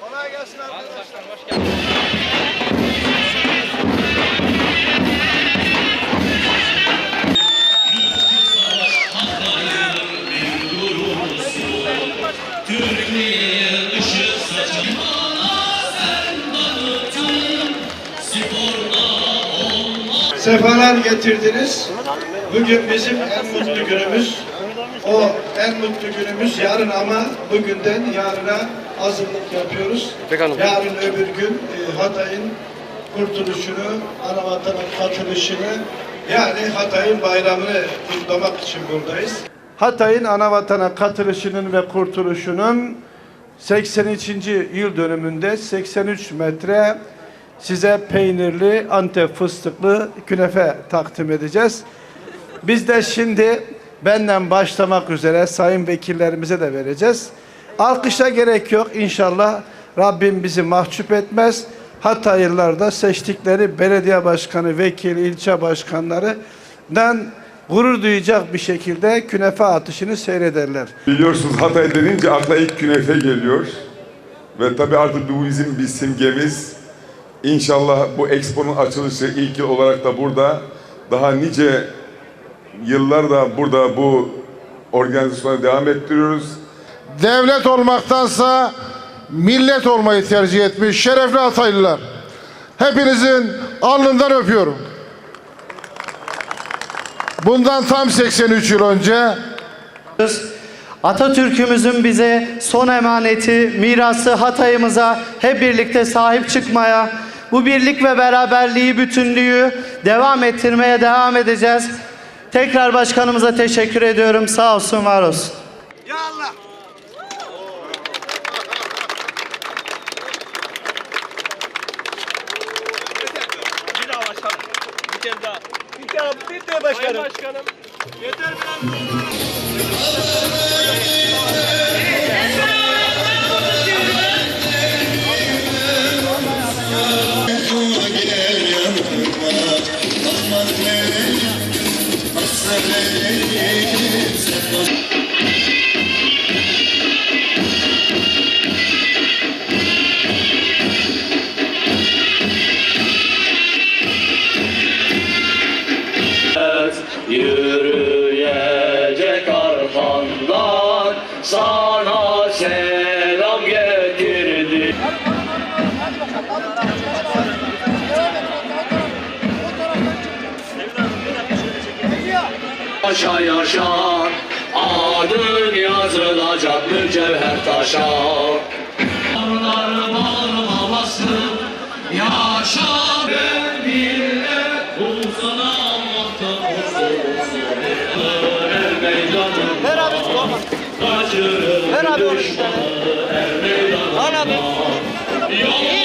Kolay gelsin arkadaşlar. Sefalar getirdiniz. Bugün bizim en mutlu günümüz. O en mutlu günümüz yarın ama bugünden yarına hazırlık yapıyoruz. Yarın öbür gün e, Hatay'ın kurtuluşunu, anavatana katılışını yani Hatay'ın bayramını kutlamak için buradayız. Hatay'ın anavatana katılışının ve kurtuluşunun 83. yıl dönümünde 83 metre size peynirli Antep fıstıklı künefe takdim edeceğiz. Biz de şimdi benden başlamak üzere sayın vekillerimize de vereceğiz. Alkışa gerek yok inşallah Rabbim bizi mahcup etmez. Hataylılar da seçtikleri belediye başkanı, vekil, ilçe başkanlarından gurur duyacak bir şekilde künefe atışını seyrederler. Biliyorsunuz Hatay denince akla ilk künefe geliyor. Ve tabii artık bu bizim bir simgemiz. İnşallah bu Expo'nun açılışı ilk yıl olarak da burada daha nice yıllar da burada bu organizasyona devam ettiriyoruz. devlet olmaktansa millet olmayı tercih etmiş şerefli Hataylılar. Hepinizin alnından öpüyorum. Bundan tam 83 yıl önce Atatürk'ümüzün bize son emaneti, mirası Hatay'ımıza hep birlikte sahip çıkmaya, bu birlik ve beraberliği, bütünlüğü devam ettirmeye devam edeceğiz. Tekrar başkanımıza teşekkür ediyorum. Sağ olsun, var olsun. Bir daha başkanım. Bir kere daha. Bir kere, bir daha başkanım. başkanım. Yeter biraz. Yürüyecek arkandan sana Yaşa yaşa adın yazılacak mücevher taşa. Onlar bağırmaması yaşa ben millet bulsun Allah'tan olsun. Er meydanı Ver abi kaçırır düşmanı er meydanı Al abi. Yol